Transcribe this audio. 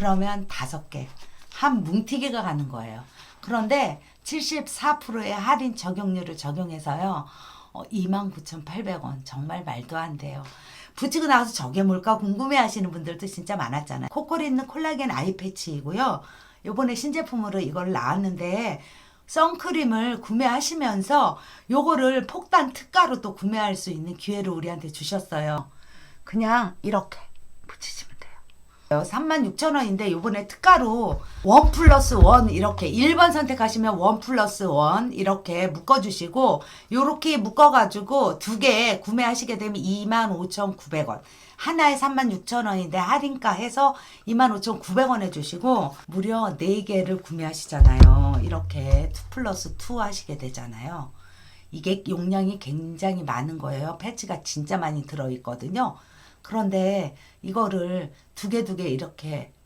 그러면 다섯 개. 한 뭉티기가 가는 거예요. 그런데 74%의 할인 적용률을 적용해서요. 어, 29,800원. 정말 말도 안 돼요. 붙이고 나서 저게 뭘까 궁금해 하시는 분들도 진짜 많았잖아요. 코코리 있는 콜라겐 아이 패치이고요. 요번에 신제품으로 이걸 나왔는데 선크림을 구매하시면서 요거를 폭탄 특가로 또 구매할 수 있는 기회를 우리한테 주셨어요. 그냥 이렇게. 36,000원인데 요번에 특가로 원 플러스 원 이렇게 1번 선택하시면 원 플러스 원 이렇게 묶어주시고 요렇게 묶어가지고 두 개 구매하시게 되면 25,900원. 하나에 36,000원인데 할인가 해서 25,900원 해주시고 무려 4개를 구매하시잖아요. 이렇게 2 플러스 2 하시게 되잖아요. 이게 용량이 굉장히 많은 거예요. 패치가 진짜 많이 들어있거든요 그런데 이거를 두 개 두 개 이렇게